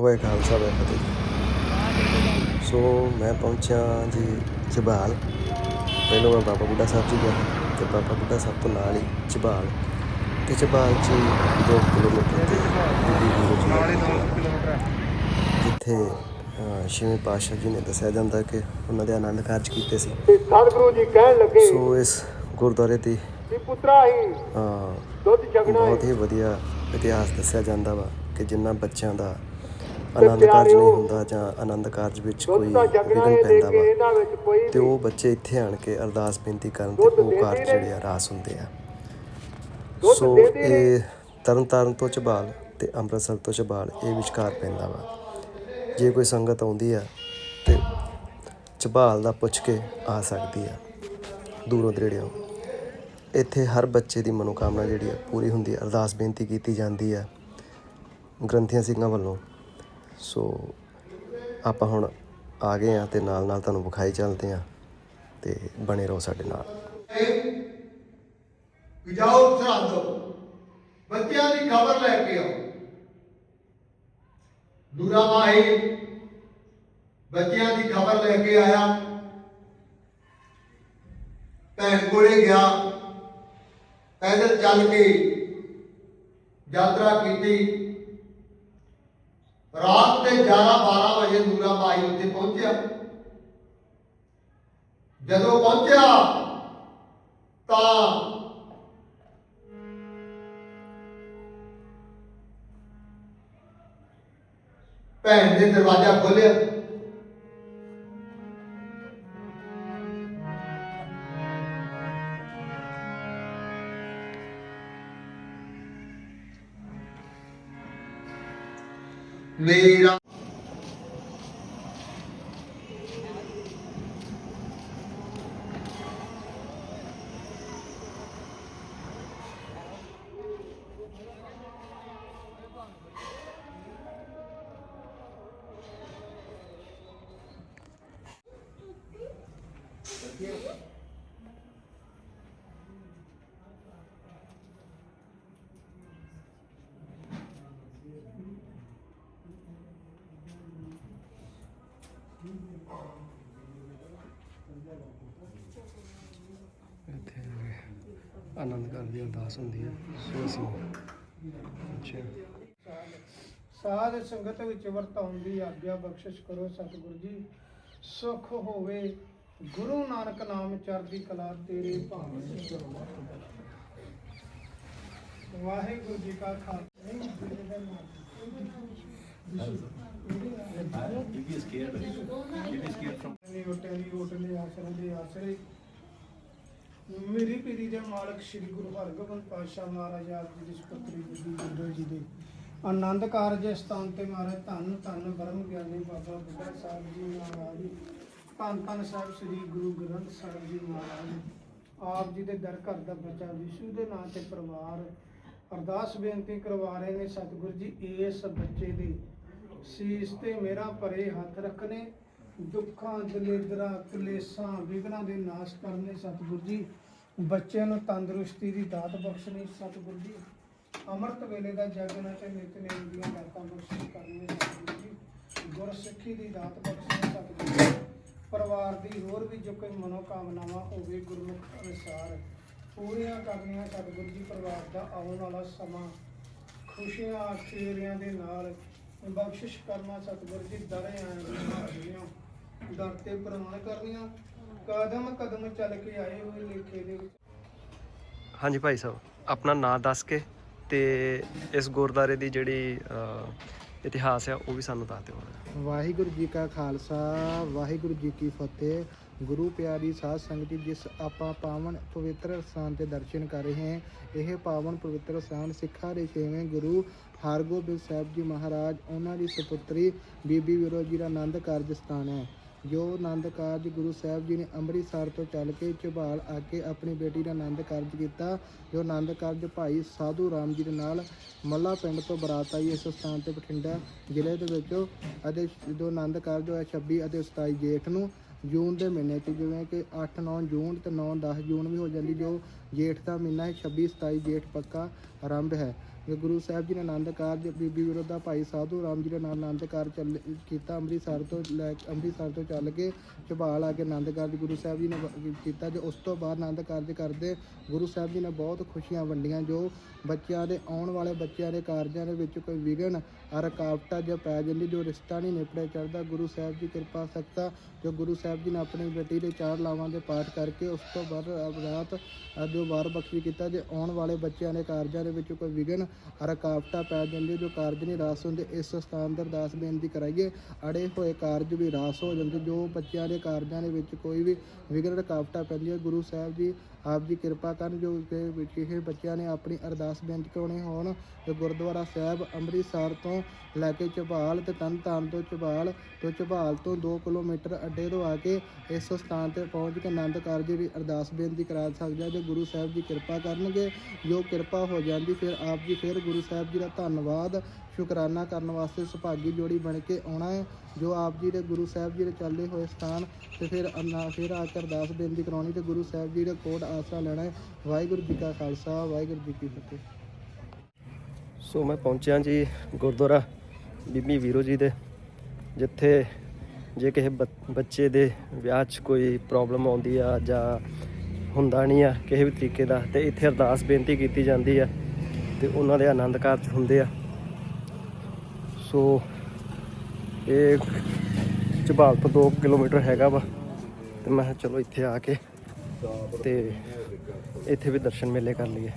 ਹੋਏ ਖਾਲਸਾ ਵੇ ਫਤਿਹ ਜੀ। ਸੋ ਮੈਂ ਪਹੁੰਚਿਆ ਜੀ ਝਬਾਲ ਪਹਿਲਾਂ ਮੈਂ ਬਾਬਾ ਬੁੱਢਾ ਸਾਹਿਬ ਜੀ ਗਿਆ ਤੇ ਬਾਬਾ ਬੁੱਢਾ ਸਾਹਿਬ ਤੋਂ ਨਾਲ ਹੀ ਝਬਾਲ ਤੇ ਝਬਾਲ ਚ 2 ਕਿਲੋਮੀਟਰ ਤੇ ਜਿੱਥੇ ਛੇਵੇਂ ਪਾਤਸ਼ਾਹ ਜੀ ਨੇ ਦੱਸਿਆ ਜਾਂਦਾ ਕਿ ਉਹਨਾਂ ਦੇ ਆਨੰਦ ਕਾਰਜ ਕੀਤੇ ਸੀ। ਸਤਿਗੁਰੂ ਜੀ ਕਹਿਣ ਲੱਗੇ ਸੋ ਇਸ ਗੁਰਦੁਆਰੇ ਦੀ ਪੁੱਤਰਾ ਹੀ ਦੁੱਧ ਜਗਣਾ ਬਹੁਤ ਹੈ। ਵਧੀਆ ਇਤਿਹਾਸ ਦੱਸਿਆ ਜਾਂਦਾ ਵਾ ਕਿ ਜਿਨ੍ਹਾਂ ਬੱਚਿਆਂ ਦਾ ਆਨੰਦ ਕਾਰਜ ਨਹੀਂ ਹੁੰਦਾ ਜਾਂ ਆਨੰਦ ਕਾਰਜ ਵਿੱਚ ਕੋਈ ਵਿਘਨ ਪੈਂਦਾ ਵਾ ਤੇ ਉਹ ਬੱਚੇ ਇੱਥੇ ਆਣ ਕੇ ਅਰਦਾਸ ਬੇਨਤੀ ਕਰਨ ਤੇ ਉਹ ਕਾਰਜ। ਜਿਹੜੇ ਆ ਰਾਸ ਹੁੰਦੇ ਆ। ਸੋ। ਇਹ ਤਰਨ ਤਾਰਨ ਤੋਂ ਝਬਾਲ ਤੇ ਅੰਮ੍ਰਿਤਸਰ ਤੋਂ ਝਬਾਲ ਇਹ ਵਿਚਕਾਰ ਪੈਂਦਾ ਵਾ। ਜੇ ਕੋਈ ਸੰਗਤ ਆਉਂਦੀ ਆ ਤੇ ਝਬਾਲ ਦਾ ਪੁੱਛ ਕੇ ਆ ਸਕਦੀ ਆ ਦੂਰੋਂ ਦਰੇੜਿਓਂ। ਇੱਥੇ ਹਰ ਬੱਚੇ ਦੀ ਮਨੋਕਾਮਨਾ ਜਿਹੜੀ ਆ ਪੂਰੀ ਹੁੰਦੀ ਅਰਦਾਸ ਬੇਨਤੀ ਕੀਤੀ ਜਾਂਦੀ ਆ ਗ੍ਰੰਥੀਆਂ ਸਿੰਘਾਂ ਵੱਲੋਂ। ਸੋ ਆਪਾਂ ਹੁਣ ਆ ਗਏ ਆ ਤੇ ਨਾਲ ਨਾਲ ਤੁਹਾਨੂੰ ਵਿਖਾਈ ਚੱਲਦੇ ਆ ਤੇ ਬਣੇ ਰਹੋ ਸਾਡੇ ਨਾਲ। ਕਿ ਜਾਓ ਸਰਹੰਦ ਬੱਚਿਆਂ ਦੀ ਖਬਰ ਲੈ ਕੇ ਆਓ। ਦੂਰਾ ਮਾਹੀ, ਬੱਚਿਆਂ ਦੀ ਖਬਰ ਲੈ ਕੇ ਆਇਆ। ਭੈਣ ਕੋਲੇ ਗਿਆ। ਪੈਦਲ ਚੱਲ ਕੇ ਯਾਤਰਾ ਕੀਤੀ। ਰਾਤ ਦੇ 11 12 ਵਜੇ ਦੂਰਾ ਮਾਹੀ ਉੱਥੇ ਪਹੁੰਚਿਆ। ਜਦੋਂ ਪਹੁੰਚਿਆ, ਤਾਂ ਭੈਣ ਦੇ ਦਰਵਾਜ਼ਾ ਖੋਲ੍ਹਿਆ ਮੇਰਾ ਇੱਥੇ ਆਨੰਦ ਕਾਰਜ ਅਰਦਾਸ ਹੁੰਦੀ ਹੈ ਸੋ। ਅਸੀਂ ਅੱਛਾ। ਸਾਧ ਸੰਗਤ ਵਿੱਚ ਵਰਤਾਉਣ ਦੀ ਆਗਿਆ ਬਖਸ਼ਿਸ਼ ਕਰੋ ਸਤਿਗੁਰੂ ਜੀ। ਸੁਖ ਹੋਵੇ, ਗੁਰੂ ਨਾਨਕ ਨਾਮ ਚੜ੍ਹਦੀ ਕਲਾ ਤੇਰੇ ਭਾਵੇਂ ਵਾਹਿਗੁਰੂ ਜੀ ਕਾ ਖਾਲਸਾ। ਨਹੀਂ ਉਟੇ ਦੀ ਉਟਲੇ ਆਸਰੇ ਦੇ ਆਸਰੇ ਮੇਰੀ ਪੀਰੀ ਦੇ ਮਾਲਕ ਸ੍ਰੀ ਗੁਰੂ ਹਰਗੋਬਿੰਦ ਪਾਤਸ਼ਾਹ ਮਹਾਰਾਜ ਆਪ ਜੀ ਦੀ ਸੁਪੁੱਤਰੀ ਬੀਬੀ ਗੁਰੂ ਜੀ ਦੇ ਆਨੰਦ ਕਾਰਜ ਸਥਾਨ ਤੇ ਮਹਾਰਾਜ ਧੰਨ ਧੰਨ ਬ੍ਰਹਮ ਗਿਆਨੀ ਬਾਬਾ ਬੁੱਢਾ ਸਾਹਿਬ ਜੀ ਮਹਾਰਾਜ ਧੰਨ ਧੰਨ ਸਾਹਿਬ ਸ੍ਰੀ ਗੁਰੂ ਗ੍ਰੰਥ ਸਾਹਿਬ ਜੀ ਮਹਾਰਾਜ। ਆਪ ਜੀ ਦੇ ਦਰ ਘਰ ਦਾ ਬੱਚਾ ਵਿਸ਼ੂ ਦੇ ਨਾਂ ਤੇ ਪਰਿਵਾਰ। ਅਰਦਾਸ ਬੇਨਤੀ ਕਰਵਾ ਰਹੇ ਨੇ ਸਤਿਗੁਰੂ ਜੀ, ਇਸ ਬੱਚੇ ਦੀ ਸੀਸ ਤੇ ਮੇਰਾ ਭਰੇ ਹੱਥ ਰੱਖਣੇ ਦੁੱਖਾਂ, ਦਲੇਦਰਾਂ, ਕਲੇਸ਼ਾਂ ਵਿਗਨਾਂ ਦੇ ਨਾਸ਼ ਕਰਨੇ ਸਤਿਗੁਰੂ ਜੀ। ਬੱਚਿਆਂ ਨੂੰ ਤੰਦਰੁਸਤੀ ਦੀ ਦਾਤ ਬਖਸ਼ਣੀ ਸਤਿਗੁਰੂ ਜੀ। ਅੰਮ੍ਰਿਤ ਵੇਲੇ ਦਾ ਜਗਨਾ ਤੇ ਨਿਤਨੇਮ ਦੀਆਂ ਦਾਤਾਂ ਬਖਸ਼ਣੀ ਕਰਨੀ ਸਤਿਗੁਰੂ ਜੀ। ਗੁਰਸਿੱਖੀ ਦੀ ਦਾਤ ਬਖਸ਼ਣੀ ਸਤਿਗੁਰ ਜੀ। ਪਰਿਵਾਰ ਦੀ ਹੋਰ ਵੀ ਜੋ ਕੋਈ ਮਨੋਕਾਮਨਾਵਾਂ ਹੋਵੇ, ਗੁਰਮੁਖ ਅਨੁਸਾਰ ਪੂਰੀਆਂ ਕਰਨੀਆਂ ਸਤਿਗੁਰੂ ਜੀ। ਪਰਿਵਾਰ ਦਾ ਆਉਣ ਵਾਲਾ ਸਮਾਂ ਖੁਸ਼ੀਆਂ ਖੇਰਿਆਂ ਦੇ ਨਾਲ ਬਖਸ਼ਿਸ਼ ਕਰਨਾ ਸਤਿਗੁਰੂ ਜੀ ਦਰੇ ਆਏ ਦਰ ਤੇ ਪ੍ਰਮਾਣ ਕਰਨੀਆਂ ਕਦਮ ਕਦਮ ਚੱਲ ਕੇ ਆਏ ਹੋਏ ਲੇਖੇ ਦੇ ਵਿੱਚ। ਹਾਂਜੀ ਭਾਈ ਸਾਹਿਬ ਆਪਣਾ ਨਾਮ ਦੱਸ ਕੇ ਤੇ ਇਸ ਗੁਰਦਾਰੇ ਦੀ ਜਿਹੜੀ ਇਤਿਹਾਸ ਆ ਉਹ ਵੀ ਸਾਨੂੰ ਦੱਸ ਦਿਓ। ਵਾਹਿਗੁਰੂ ਜੀ ਕਾ ਖਾਲਸਾ ਵਾਹਿਗੁਰੂ ਜੀ ਕੀ ਫਤਿਹ। ਗੁਰੂ ਪਿਆਰੀ ਸਾਧ ਸੰਗਤ ਜੀ ਜਿਸ ਆਪਾਂ ਪਾਵਨ ਪਵਿੱਤਰ ਸਥਾਨ ਤੇ ਦਰਸ਼ਨ ਕਰ ਰਹੇ ਹਾਂ, ਇਹ ਪਾਵਨ ਪਵਿੱਤਰ ਸਥਾਨ ਸਿੱਖਾਂ ਦੇ ਛੇਵੇਂ ਗੁਰੂ ਹਰਗੋਬਿੰਦ ਸਾਹਿਬ ਜੀ ਮਹਾਰਾਜ, ਉਹਨਾਂ ਦੀ ਸੁਪੁੱਤਰੀ ਬੀਬੀ ਵਿਰੋ ਜੀ ਦਾ ਆਨੰਦ ਕਾਰਜ ਸਥਾਨ ਹੈ। ਜੋ ਆਨੰਦ ਕਾਰਜ ਗੁਰੂ ਸਾਹਿਬ ਜੀ ਨੇ ਅੰਮ੍ਰਿਤਸਰ ਤੋਂ ਚੱਲ ਕੇ ਝਬਾਲ ਆ ਕੇ ਆਪਣੀ ਬੇਟੀ ਦਾ ਆਨੰਦ ਕਾਰਜ ਕੀਤਾ, ਜੋ ਆਨੰਦ ਕਾਰਜ ਭਾਈ ਸਾਧੂ ਰਾਮ ਜੀ ਦੇ ਨਾਲ ਮੱਲਾ ਪਿੰਡ ਤੋਂ ਬਰਾਤ ਆਈ ਇਸ ਸਥਾਨ ਤੇ ਬਠਿੰਡਾ ਜ਼ਿਲ੍ਹੇ ਦੇ ਵਿੱਚ, ਅਤੇ ਜੋ ਆਨੰਦ ਕਾਰਜ ਹੋਇਆ 26 ਅਤੇ 27 ਜੇਠ ਨੂੰ ਜੂਨ ਦੇ ਮਹੀਨੇ 'ਚ, ਜਿਵੇਂ ਕਿ 8 9 ਜੂਨ ਤੇ 9 10 ਜੂਨ ਵੀ ਹੋ ਜਾਂਦੀ, ਜੋ ਜੇਠ ਦਾ ਮਹੀਨਾ ਹੈ 26 27 ਜੇਠ ਪੱਕਾ ਆਰੰਭ ਹੈ। ਗੁਰੂ ਸਾਹਿਬ ਜੀ ਨੇ ਆਨੰਦ ਕਾਰਜ ਬੀਬੀ ਵਿਰੋਧਾ ਭਾਈ ਸਾਧੂ ਰਾਮ ਜੀ ਦੇ ਨਾਲ ਆਨੰਦ ਕਾਰਜ ਚੱਲ ਕੀਤਾ ਅੰਮ੍ਰਿਤਸਰ ਤੋਂ ਲੈ ਅੰਮ੍ਰਿਤਸਰ ਤੋਂ ਚੱਲ ਕੇ ਝਬਾਲ ਆ ਕੇ ਆਨੰਦ ਕਾਰਜ ਗੁਰੂ ਸਾਹਿਬ ਜੀ ਨੇ ਵ- ਕੀਤਾ ਜੋ ਉਸ ਤੋਂ ਬਾਅਦ ਆਨੰਦ ਕਾਰਜ ਕਰਦੇ ਗੁਰੂ ਸਾਹਿਬ ਜੀ ਨੇ ਬਹੁਤ ਖੁਸ਼ੀਆਂ ਵੰਡੀਆਂ ਜੋ ਬੱਚਿਆਂ ਦੇ ਆਉਣ ਵਾਲੇ ਬੱਚਿਆਂ ਦੇ ਕਾਰਜਾਂ ਦੇ ਵਿੱਚ ਕੋਈ ਵਿਘਨ ਆ ਰੁਕਾਵਟਾਂ ਜੋ ਪੈ ਜਾਂਦੀ ਜੋ ਰਿਸ਼ਤਾ ਨਹੀਂ ਨਿਪੜਿਆ ਚੜਦਾ ਗੁਰੂ ਸਾਹਿਬ ਜੀ ਕਿਰਪਾ ਸਖਤਾ ਜੋ ਗੁਰੂ ਸਾਹਿਬ ਜੀ ਨੇ ਆਪਣੀ ਬੇਟੀ ਦੇ ਚਾਰ ਲਾਵਾਂ ਦੇ ਪਾਠ ਕਰਕੇ ਉਸ ਤੋਂ ਬਾਅਦ ਰਾਤ ਅ, ਜੋ ਵਾਰ ਬਖਸ਼ੀ ਕੀਤਾ ਜੇ ਆਉਣ ਵਾਲੇ ਬੱਚਿਆਂ ਦੇ ਕਾਰਜਾਂ ਦੇ ਵਿੱਚ ਕੋਈ ਵਿਘਨ ਰੁਕਾਵਟਾਂ ਪੈ ਜਾਂਦੀਆਂ, ਜੋ ਕਾਰਜ ਨਹੀਂ ਰਾਸ ਹੁੰਦੇ, ਇਸ ਸਥਾਨ ਤੇ ਅਰਦਾਸ ਬੇਨਤੀ ਕਰਾਈਏ, ਅੜੇ ਹੋਏ ਕਾਰਜ ਵੀ ਰਾਸ ਹੋ ਜਾਂਦੇ, ਜੋ ਬੱਚਿਆਂ ਦੇ ਕਾਰਜਾਂ ਦੇ ਵਿੱਚ ਕੋਈ ਵੀ ਵਿਘਨ ਰੁਕਾਵਟਾਂ ਪੈਂਦੀਆਂ, ਗੁਰੂ ਸਾਹਿਬ ਜੀ ਆਪ ਜੀ ਕਿਰਪਾ ਕਰਨ ਜੋ ਕਿ ਵਿੱਚ ਬੱਚਿਆਂ ਨੇ ਆਪਣੀ ਅਰਦਾਸ ਬੇਨਤੀ ਕਰਾਉਣੀ ਹੋਣ ਤੇ ਗੁਰਦੁਆਰਾ ਸਾਹਿਬ ਅੰਮ੍ਰਿਤਸਰ ਤੋਂ ਲੈ ਕੇ ਝਬਾਲ ਤੇ ਤਰਨਤਾਰਨ ਤੋਂ ਝਬਾਲ ਤੋਂ ਝਬਾਲ ਤੋਂ 2 ਕਿਲੋਮੀਟਰ ਅੱਡੇ ਤੋਂ ਆ ਕੇ ਇਸ ਸਥਾਨ ਤੇ ਪਹੁੰਚ ਕੇ ਆਨੰਦ ਕਾਰਜ ਦੀ ਅਰਦਾਸ ਬੇਨਤੀ ਕਰਾ ਸਕਦੇ ਆ, ਜੋ ਗੁਰੂ ਸਾਹਿਬ ਜੀ ਕਿਰਪਾ ਕਰਨਗੇ, ਜੋ ਕਿਰਪਾ ਹੋ ਜਾਂਦੀ ਫਿਰ ਆਪ ਜੀ, ਫਿਰ ਗੁਰੂ ਸਾਹਿਬ ਜੀ ਦਾ ਧੰਨਵਾਦ, ਸ਼ੁਕਰਾਨਾ ਕਰਨ ਵਾਸਤੇ ਸੁਭਾਗੀ ਜੋੜੀ ਬਣ ਕੇ ਆਉਣਾ ਹੈ, ਜੋ ਆਪ ਜੀ ਦੇ ਗੁਰੂ ਸਾਹਿਬ ਜੀ ਦੇ ਚੱਲੇ ਹੋਏ ਸਥਾਨ, ਤੇ ਫਿਰ ਅੰਨਾ, ਫਿਰ ਆ ਕੇ ਅਰਦਾਸ ਬੇਨਤੀ ਕਰਾਉਣੀ, ਤੇ ਗੁਰੂ ਸਾਹਿਬ ਜੀ ਦੇ ਕੋਟ ਆਸਰਾ ਲੈਣਾ ਹੈ। ਵਾਹਿਗੁਰੂ ਜੀ ਕਾ ਖਾਲਸਾ, ਵਾਹਿਗੁਰੂ ਜੀ ਕੀ ਫਤਿਹ। ਸੋ ਮੈਂ ਪਹੁੰਚਿਆ ਜੀ ਗੁਰਦੁਆਰਾ ਬੀਬੀ ਵੀਰੋ ਜੀ ਦੇ, ਜਿੱਥੇ ਜੇ ਕਿਸੇ ਬੱਚ- ਬੱਚੇ ਦੇ ਵਿਆਹ 'ਚ ਕੋਈ ਪ੍ਰੋਬਲਮ ਆਉਂਦੀ ਆ ਜਾਂ ਹੁੰਦਾ ਨਹੀਂ ਆ ਕਿਸੇ ਵੀ ਤਰੀਕੇ ਦਾ, ਤੇ ਇੱਥੇ ਅਰਦਾਸ ਬੇਨਤੀ ਕੀਤੀ ਜਾਂਦੀ ਆ, ਤੇ ਉਹਨਾਂ ਦੇ ਆਨੰਦ ਕਾਰਜ ਹੁੰਦੇ ਆ। ਸੋ ਇਹ ਝਬਾਲ ਤੋਂ 2 ਕਿਲੋਮੀਟਰ ਹੈਗਾ ਵਾ, ਤੇ ਮੈਂ ਚਲੋ ਇੱਥੇ ਆ ਕੇ ਤੇ ਇੱਥੇ ਵੀ ਦਰਸ਼ਨ ਮੇਲੇ ਕਰ ਲਈਏ।